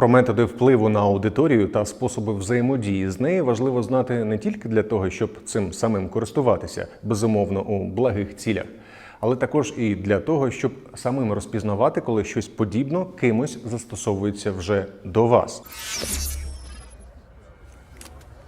Про методи впливу на аудиторію та способи взаємодії з нею важливо знати не тільки для того, щоб цим самим користуватися, безумовно, у благих цілях, але також і для того, щоб самим розпізнавати, коли щось подібно кимось застосовується вже до вас.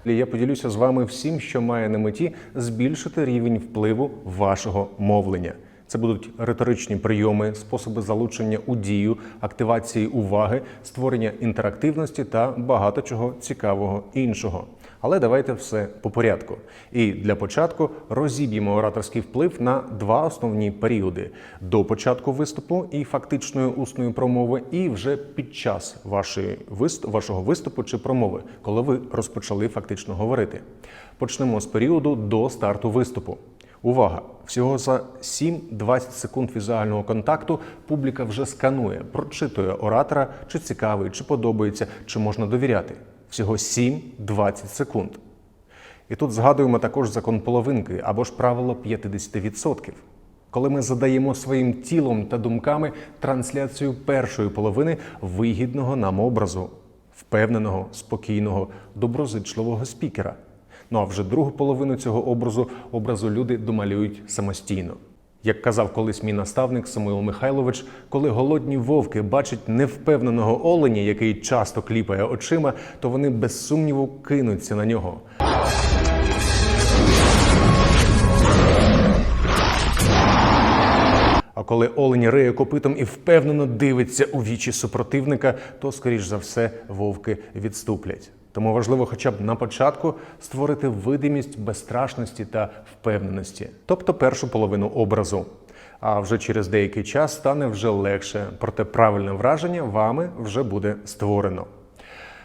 Я поділюся з вами всім, що має на меті збільшити рівень впливу вашого мовлення. Це будуть риторичні прийоми, способи залучення у дію, активації уваги, створення інтерактивності та багато чого цікавого іншого. Але давайте все по порядку. І для початку розіб'ємо ораторський вплив на два основні періоди: до початку виступу і фактичної усної промови, і вже під час вашого виступу чи промови, коли ви розпочали фактично говорити. Почнемо з періоду до старту виступу. Увага! Всього за 7-20 секунд візуального контакту публіка вже сканує, прочитує оратора, чи цікавий, чи подобається, чи можна довіряти. Всього 7-20 секунд. І тут згадуємо також закон половинки або ж правило 50%. Коли ми задаємо своїм тілом та думками трансляцію першої половини вигідного нам образу, впевненого, спокійного, доброзичливого спікера. Ну а вже другу половину цього образу образу люди домалюють самостійно. Як казав колись мій наставник Самуїл Михайлович, коли голодні вовки бачать невпевненого оленя, який часто кліпає очима, то вони без сумніву кинуться на нього. А коли олень риє копитом і впевнено дивиться у вічі супротивника, то, скоріш за все, вовки відступлять. Тому важливо хоча б на початку створити видимість безстрашності та впевненості, тобто першу половину образу. А вже через деякий час стане вже легше, проте правильне враження вами вже буде створено.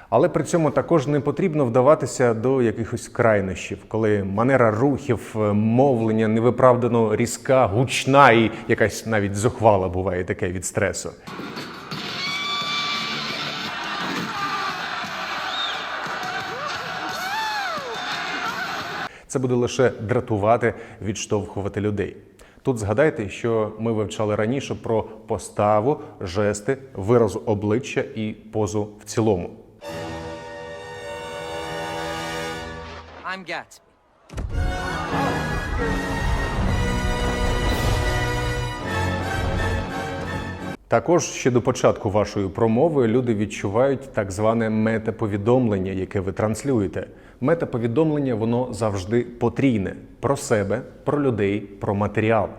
Але при цьому також не потрібно вдаватися до якихось крайнощів, коли манера рухів, е, мовлення невиправдано різка, гучна і якась навіть зухвала буває таке від стресу. Це буде лише дратувати, відштовхувати людей. Тут згадайте, що ми вивчали раніше про поставу, жести, вираз обличчя і позу в цілому. I'm Gatsby. Також ще до початку вашої промови люди відчувають так зване метаповідомлення, яке ви транслюєте. Метаповідомлення воно завжди потрійне про себе, про людей, про матеріал.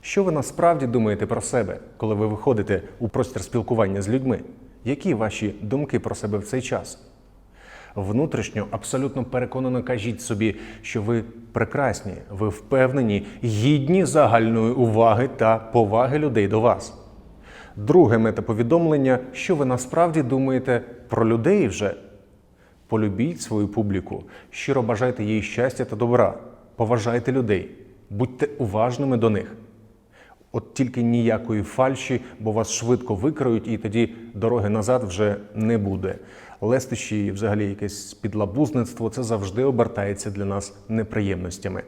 Що ви насправді думаєте про себе, коли ви виходите у простір спілкування з людьми? Які ваші думки про себе в цей час? Внутрішньо абсолютно переконано кажіть собі, що ви прекрасні, ви впевнені, гідні загальної уваги та поваги людей до вас. Друге метаповідомлення, що ви насправді думаєте про людей вже. Полюбіть свою публіку, щиро бажайте їй щастя та добра, поважайте людей, будьте уважними до них. От тільки ніякої фальші, бо вас швидко викриють, і тоді дороги назад вже не буде. Лестощі взагалі якесь підлабузництво це завжди обертається для нас неприємностями.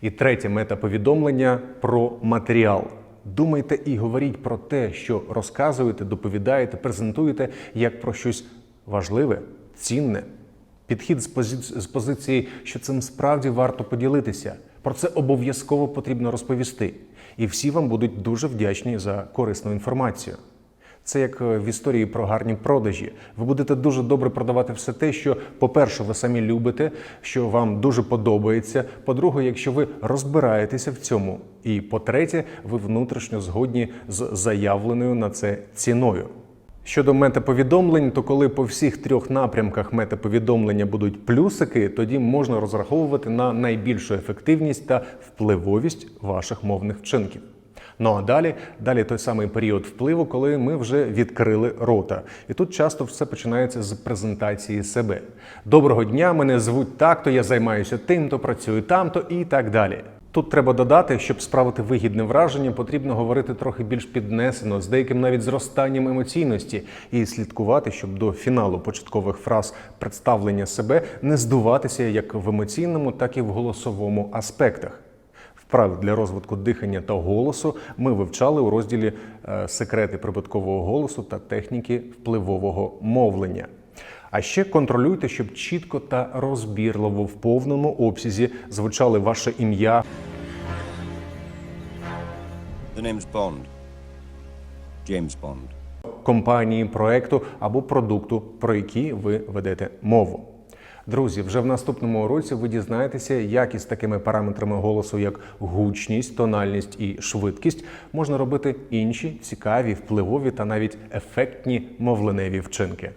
І третє метаповідомлення про матеріал. Думайте і говоріть про те, що розказуєте, доповідаєте, презентуєте як про щось важливе, цінне. Підхід з, пози... з позиції, що цим справді варто поділитися. Про це обов'язково потрібно розповісти. І всі вам будуть дуже вдячні за корисну інформацію. Це як е, в історії про гарні продажі. Ви будете дуже добре продавати все те, що, по-перше, ви самі любите, що вам дуже подобається. По-друге, якщо ви розбираєтеся в цьому. І по-третє, ви внутрішньо згодні з заявленою на це ціною. Щодо метаповідомлень, то коли по всіх трьох напрямках метаповідомлення будуть плюсики, тоді можна розраховувати на найбільшу ефективність та впливовість ваших мовних вчинків. Ну а далі, далі той самий період впливу, коли ми вже відкрили рота. І тут часто все починається з презентації себе. Доброго дня, мене звуть так-то, я займаюся тим, то працюю там-то і так далі. Тут треба додати, щоб справити вигідне враження, потрібно говорити трохи більш піднесено, з деяким навіть зростанням емоційності, і слідкувати, щоб до фіналу початкових фраз представлення себе не здуватися як в емоційному, так і в голосовому аспектах. Вправи для розвитку дихання та голосу ми вивчали у розділі е, Секрети прибуткового голосу та техніки впливового мовлення. А ще контролюйте, щоб чітко та розбірливо в повному обсязі звучали ваше ім'я, The name's Bond. James Bond. компанії, проекту або продукту, про які ви ведете мову. Друзі, вже в наступному уроці ви дізнаєтеся, як із такими параметрами голосу, як гучність, тональність і швидкість, можна робити інші цікаві, впливові та навіть ефектні мовленеві вчинки.